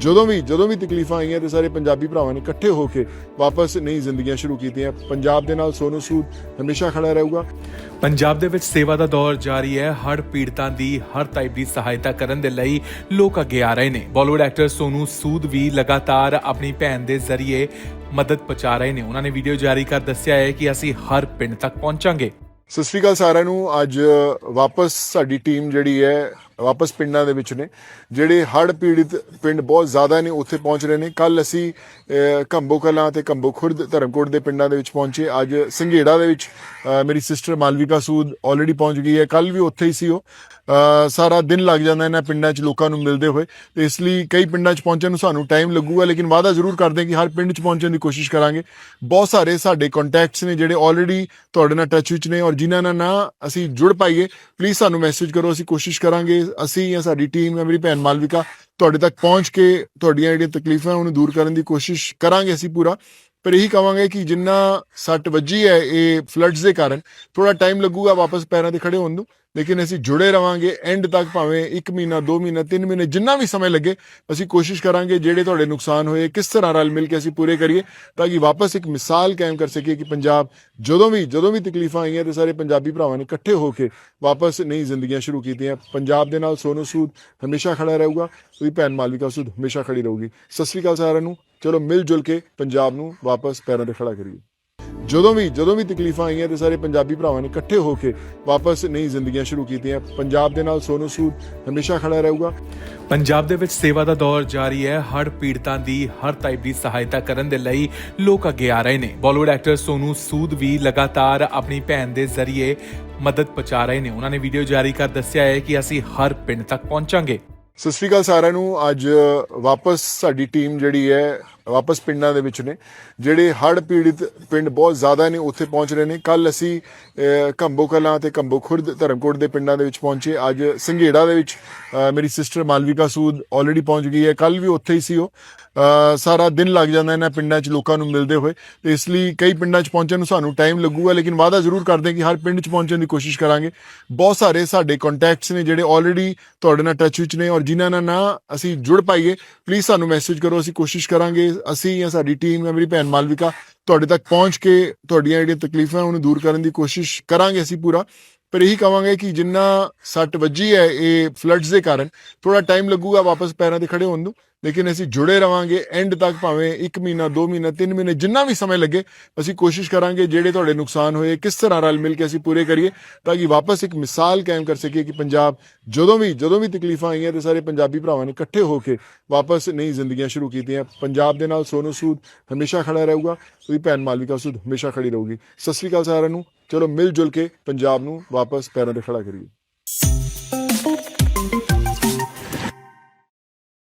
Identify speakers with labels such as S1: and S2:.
S1: ਜਦੋਂ ਵੀ ਜਦੋਂ ਵੀ ਤਕਲੀਫਾਂ ਆਈਆਂ ਤੇ ਸਾਰੇ ਪੰਜਾਬੀ ਭਰਾਵਾਂ ਨੇ ਇਕੱਠੇ ਹੋ ਕੇ ਵਾਪਸ ਨਈ ਜ਼ਿੰਦਗੀਆਂ ਸ਼ੁਰੂ ਕੀਤੀਆਂ। ਪੰਜਾਬ ਦੇ ਨਾਲ ਸੋਨੂ ਸੂਦ ਹਮੇਸ਼ਾ ਖੜਾ ਰਹੂਗਾ।
S2: ਪੰਜਾਬ ਦੇ ਵਿੱਚ ਸੇਵਾ ਦਾ ਦੌਰ ਜਾਰੀ ਹੈ। ਹੜ੍ਹ ਪੀੜਤਾਂ ਦੀ ਹਰ ਟਾਈਪ ਦੀ ਸਹਾਇਤਾ ਕਰਨ ਦੇ ਲਈ ਲੋਕ ਅੱਗੇ ਆ ਰਹੇ ਨੇ। ਬਾਲੀਵੁੱਡ ਐਕਟਰ ਸੋਨੂ ਸੂਦ ਵੀ ਲਗਾਤਾਰ ਆਪਣੀ ਭੈਣ ਦੇ ਜ਼ਰੀਏ ਮਦਦ ਪਹੁੰਚਾ ਰਹੇ ਨੇ। ਉਹਨਾਂ ਨੇ ਵੀਡੀਓ ਜਾਰੀ ਕਰ ਦੱਸਿਆ ਹੈ ਕਿ ਅਸੀਂ ਹਰ ਪਿੰਡ ਤੱਕ ਪਹੁੰਚਾਂਗੇ।
S1: ਸਤਿ ਸ਼੍ਰੀ ਅਕਾਲ ਸਾਰਿਆਂ ਨੂੰ। ਅੱਜ ਵਾਪਸ ਸਾਡੀ ਟੀਮ ਜਿਹੜੀ ਹੈ ਵਾਪਸ ਪਿੰਡਾਂ ਦੇ ਵਿੱਚ ਨੇ ਜਿਹੜੇ ਹੜ੍ਹ ਪੀੜਿਤ ਪਿੰਡ ਬਹੁਤ ਜ਼ਿਆਦਾ ਨੇ ਉੱਥੇ ਪਹੁੰਚ ਰਹੇ ਨੇ। ਕੱਲ ਅਸੀਂ ਅਹ, ਕੰਬੋ ਕਲਾਂ ਤੇ ਕੰਬੋ ਖੁਰਦ ਧਰਮਕੋਟ ਦੇ ਪਿੰਡਾਂ ਦੇ ਵਿੱਚ ਪਹੁੰਚੇ। ਅੱਜ ਸੰਘੇੜਾ ਦੇ ਵਿੱਚ ਮੇਰੀ ਸਿਸਟਰ ਮਾਲਵਿਕਾ ਸੂਦ ਆਲਰੇਡੀ ਪਹੁੰਚ ਗਈ ਹੈ। ਕੱਲ ਵੀ ਉੱਥੇ ਹੀ ਸੀ ਉਹ। ਸਾਰਾ ਦਿਨ ਲੱਗ ਜਾਂਦਾ ਇਹਨਾਂ ਪਿੰਡਾਂ 'ਚ ਲੋਕਾਂ ਨੂੰ ਮਿਲਦੇ ਹੋਏ। ਤੇ ਇਸ ਲਈ ਕਈ ਪਿੰਡਾਂ 'ਚ ਪਹੁੰਚਣ ਨੂੰ ਸਾਨੂੰ ਟਾਈਮ ਲੱਗੂਗਾ ਲੇਕਿਨ ਵਾਅਦਾ ਜ਼ਰੂਰ ਕਰਦੇ ਹਾਂ ਕਿ ਹਰ ਪਿੰਡ 'ਚ ਪਹੁੰਚਣ ਦੀ ਕੋਸ਼ਿਸ਼ ਕਰਾਂਗੇ। ਬਹੁਤ ਸਾਰੇ ਸਾਡੇ ਕੰਟੈਕਟਸ ਨੇ ਜਿਹੜੇ ਆਲਰੇਡੀ ਤੁਹਾਡੇ ਨਾਲ ਟੱਚ ਵਿੱਚ ਨੇ ਔਰ ਜਿਨ੍ਹਾਂ ਨਾਲ ਨਾ ਅਸੀਂ ਜੁੜ ਪਾਈਏ ਪਲੀਜ਼ ਸਾਨੂੰ ਮੈਸੇਜ ਕਰੋ ਅਸੀਂ ਕੋਸ਼ਿਸ਼ ਕਰਾਂਗੇ। ਅਸੀਂ ਜਾਂ ਸਾਡੀ ਟੀਮ ਜਾਂ ਮੇਰੀ ਭੈਣ ਮਾਲਵਿਕਾ ਤੁਹਾਡੇ ਤੱਕ ਪਹੁੰਚ ਕੇ ਤੁਹਾਡੀਆਂ ਜਿਹੜੀਆਂ ਤਕਲੀਫਾਂ ਉਹਨੂੰ ਦੂਰ ਕਰਨ ਦੀ ਕੋਸ਼ਿਸ਼ ਕਰਾਂਗੇ ਅਸੀਂ ਪੂਰਾ। ਪਰ ਇਹੀ ਕਵਾਂਗੇ ਕਿ ਜਿੰਨਾ ਸੱਟ ਵੱਜੀ ਹੈ, ਇਹ ਫਲੱਡਸ ਦੇ ਕਾਰਨ ਥੋੜਾ ਟਾਈਮ ਲੱਗੂਗਾ ਵਾਪਸ ਪੈਰਾਂ ਤੇ ਖੜੇ ਹੋਣ ਨੂੰ, ਲੇਕਿਨ ਅਸੀਂ ਜੁੜੇ ਰਵਾਂਗੇ ਐਂਡ ਤੱਕ ਭਾਵੇਂ 1 ਮਹੀਨਾ 2 ਮਹੀਨਾ 3 ਮਹੀਨੇ, ਜਿੰਨਾ ਵੀ ਸਮੇਂ ਲੱਗੇ, ਅਸੀਂ ਕੋਸ਼ਿਸ਼ ਕਰਾਂਗੇ ਜਿਹੜੇ ਤੁਹਾਡੇ ਨੁਕਸਾਨ ਹੋਏ, ਕਿਸ ਤਰ੍ਹਾਂ ਰਲ ਮਿਲ ਕੇ ਅਸੀਂ ਪੂਰੇ ਕਰੀਏ, ਤਾਂ ਕਿ ਵਾਪਸ ਇੱਕ ਮਿਸਾਲ ਕਾਇਮ ਕਰ ਸਕੀਏ ਕਿ ਪੰਜਾਬ ਜਦੋਂ ਵੀ ਜਦੋਂ ਵੀ ਤਕਲੀਫਾਂ ਆਈਆਂ ਤੇ ਸਾਰੇ ਪੰਜਾਬੀ ਭਰਾਵਾਂ ਨੇ ਇਕੱਠੇ ਹੋ ਕੇ ਵਾਪਸ ਨਈ ਜ਼ਿੰਦਗੀਆਂ ਸ਼ੁਰੂ ਕੀਤੀਆਂ। ਪੰਜਾਬ ਦੇ ਨਾਲ ਸੋਨੂ ਸੂਦ ਹਮੇਸ਼ਾ ਖੜਾ ਰਹੂਗਾ, ਉਹਦੀ ਭੈਣ ਮਾਲਵਿਕਾ ਸੂਦ ਹਮੇਸ਼ਾ ਖੜੀ ਰਹੂਗੀ। ਸਤਿ ਸ਼੍ਰੀ ਅਕਾਲ ਸਾਰਿਆਂ ਨੂੰ। ਚਲੋ ਮਿਲ ਜੁਲ ਕੇ ਪੰਜਾਬ ਨੂੰ ਵਾਪਸ ਪੈਰਾਂ ਤੇ ਖੜਾ ਕਰੀਏ। ਜਦੋਂ ਵੀ ਜਦੋਂ ਵੀ ਤਕਲੀਫਾਂ ਆਈਆਂ ਤੇ ਸਾਰੇ ਪੰਜਾਬੀ ਭਰਾਵਾਂ ਨੇ ਇਕੱਠੇ ਹੋ ਕੇ ਵਾਪਸ ਨਈ ਜ਼ਿੰਦਗੀਆਂ ਸ਼ੁਰੂ ਕੀਤੀਆਂ। ਪੰਜਾਬ ਦੇ ਨਾਲ ਸੋਨੂ ਸੂਦ ਹਮੇਸ਼ਾ ਖੜਾ ਰਹੂਗਾ।
S2: ਪੰਜਾਬ ਦੇ ਵਿੱਚ ਸੇਵਾ ਦਾ ਦੌਰ ਜਾਰੀ ਹੈ। ਹੜ੍ਹ ਪੀੜਤਾਂ ਦੀ, ਹਰ ਟਾਈਪ ਦੀ ਸਹਾਇਤਾ ਕਰਨ ਦੇ ਲਈ ਲੋਕ ਅੱਗੇ ਆ ਰਹੇ ਨੇ। ਬਾਲੀਵੁੱਡ ਐਕਟਰ ਸੋਨੂ ਸੂਦ ਵੀ ਲਗਾਤਾਰ ਆਪਣੀ ਭੈਣ ਦੇ ਜ਼ਰੀਏ ਮਦਦ ਪਹੁੰਚਾ ਰਹੇ ਨੇ। ਉਹਨਾਂ ਨੇ ਵੀਡੀਓ ਜਾਰੀ ਕਰ ਦੱਸਿਆ ਹੈ ਕਿ ਅਸੀਂ ਹਰ ਪਿੰਡ ਤੱਕ ਪਹੁੰਚਾਂਗੇ।
S1: ਸਤਿ ਸ਼੍ਰੀ ਅਕਾਲ ਸਾਰਿਆਂ ਨੂੰ। ਅੱਜ ਵਾਪਸ ਸਾਡੀ ਟੀਮ ਜਿਹੜੀ ਹੈ ਵਾਪਸ ਪਿੰਡਾਂ ਦੇ ਵਿੱਚ ਨੇ ਜਿਹੜੇ ਹੜ੍ਹ ਪੀੜਿਤ ਪਿੰਡ ਬਹੁਤ ਜ਼ਿਆਦਾ ਨੇ ਉੱਥੇ ਪਹੁੰਚ ਰਹੇ ਨੇ। ਕੱਲ ਅਸੀਂ ਅਹ, ਕੰਬੋ ਕਲਾਂ ਤੇ ਕੰਬੋ ਖੁਰਦ ਧਰਮਕੋਟ ਦੇ ਪਿੰਡਾਂ ਦੇ ਵਿੱਚ ਪਹੁੰਚੇ। ਅੱਜ ਸੰਘੇੜਾ ਦੇ ਵਿੱਚ ਮੇਰੀ ਸਿਸਟਰ ਮਾਲਵਿਕਾ ਸੂਦ ਆਲਰੇਡੀ ਪਹੁੰਚ ਗਈ ਹੈ। ਕੱਲ ਵੀ ਉੱਥੇ ਹੀ ਸੀ ਉਹ। ਸਾਰਾ ਦਿਨ ਲੱਗ ਜਾਂਦਾ ਇਹਨਾਂ ਪਿੰਡਾਂ 'ਚ ਲੋਕਾਂ ਨੂੰ ਮਿਲਦੇ ਹੋਏ। ਤੇ ਇਸ ਲਈ ਕਈ ਪਿੰਡਾਂ 'ਚ ਪਹੁੰਚਣ ਨੂੰ ਸਾਨੂੰ ਟਾਈਮ ਲੱਗੂਗਾ ਲੇਕਿਨ ਵਾਅਦਾ ਜ਼ਰੂਰ ਕਰਦੇ ਹਾਂ ਕਿ ਹਰ ਪਿੰਡ 'ਚ ਪਹੁੰਚਣ ਦੀ ਕੋਸ਼ਿਸ਼ ਕਰਾਂਗੇ। ਬਹੁਤ ਸਾਰੇ ਸਾਡੇ ਕੰਟੈਕਟਸ ਨੇ ਜਿਹੜੇ ਆਲਰੇਡੀ ਤੁਹਾਡੇ ਨਾਲ ਟੱਚ ਵਿੱਚ ਨੇ ਔਰ ਜਿਨ੍ਹਾਂ ਨਾਲ ਨਾ ਅਸੀਂ ਜੁੜ ਪਾਈਏ ਪਲੀਜ਼ ਸਾਨੂੰ ਮੈਸੇਜ ਕਰੋ ਅਸੀਂ ਕੋਸ਼ਿਸ਼ ਕਰਾਂਗੇ ਅਸੀਂ ਜਾਂ ਸਾਡੀ ਟੀਮ ਜਾਂ ਮੇਰੀ ਭੈਣ ਮਾਲਵਿਕਾ ਤੁਹਾਡੇ ਤੱਕ ਪਹੁੰਚ ਕੇ ਤੁਹਾਡੀਆਂ ਜਿਹੜੀਆਂ ਤਕਲੀਫਾਂ ਉਹਨੂੰ ਦੂਰ ਕਰਨ ਦੀ ਕੋਸ਼ਿਸ਼ ਕਰਾਂਗੇ ਅਸੀਂ ਪੂਰਾ। ਪਰ ਇਹੀ ਕਵਾਂਗੇ ਕਿ ਜਿੰਨਾ ਸੱਟ ਵੱਜੀ ਹੈ ਇਹ ਫਲੱਡਸ ਦੇ ਕਾਰਨ ਥੋੜਾ ਟਾਈਮ ਲੱਗੂਗਾ ਵਾਪਸ ਪੈਰਾਂ ਤੇ ਖੜੇ ਹੋਣ ਨੂੰ, ਲੇਕਿਨ ਅਸੀਂ ਜੁੜੇ ਰਵਾਂਗੇ ਐਂਡ ਤੱਕ ਭਾਵੇਂ 1 ਮਹੀਨਾ 2 ਮਹੀਨਾ 3 ਮਹੀਨੇ, ਜਿੰਨਾ ਵੀ ਸਮੇਂ ਲੱਗੇ, ਅਸੀਂ ਕੋਸ਼ਿਸ਼ ਕਰਾਂਗੇ ਜਿਹੜੇ ਤੁਹਾਡੇ ਨੁਕਸਾਨ ਹੋਏ, ਕਿਸ ਤਰ੍ਹਾਂ ਰਲ ਮਿਲ ਕੇ ਅਸੀਂ ਪੂਰੇ ਕਰੀਏ, ਤਾਂ ਕਿ ਵਾਪਸ ਇੱਕ ਮਿਸਾਲ ਕਾਇਮ ਕਰ ਸਕੀਏ ਕਿ ਪੰਜਾਬ ਜਦੋਂ ਵੀ ਜਦੋਂ ਵੀ ਤਕਲੀਫਾਂ ਆਈਆਂ ਤੇ ਸਾਰੇ ਪੰਜਾਬੀ ਭਰਾਵਾਂ ਨੇ ਇਕੱਠੇ ਹੋ ਕੇ ਵਾਪਸ ਨਈ ਜ਼ਿੰਦਗੀਆਂ ਸ਼ੁਰੂ ਕੀਤੀਆਂ। ਪੰਜਾਬ ਦੇ ਨਾਲ ਸੋਨੂ ਸੂਦ ਹਮੇਸ਼ਾ ਖੜਾ ਰਹੂਗਾ, ਉਹਦੀ ਭੈਣ ਮਾਲਵਿਕਾ ਸੂਦ ਹਮੇਸ਼ਾ ਖੜੀ ਰਹੂਗੀ। ਸਤਿ ਸ਼੍ਰੀ ਅਕਾਲ ਸਾਰਿਆਂ ਨੂੰ। ਚਲੋ ਮਿਲ ਜੁਲ ਕੇ ਪੰਜਾਬ ਨੂੰ ਵਾਪਸ ਪੈਰਾਂ ਤੇ ਖੜਾ ਕਰੀਏ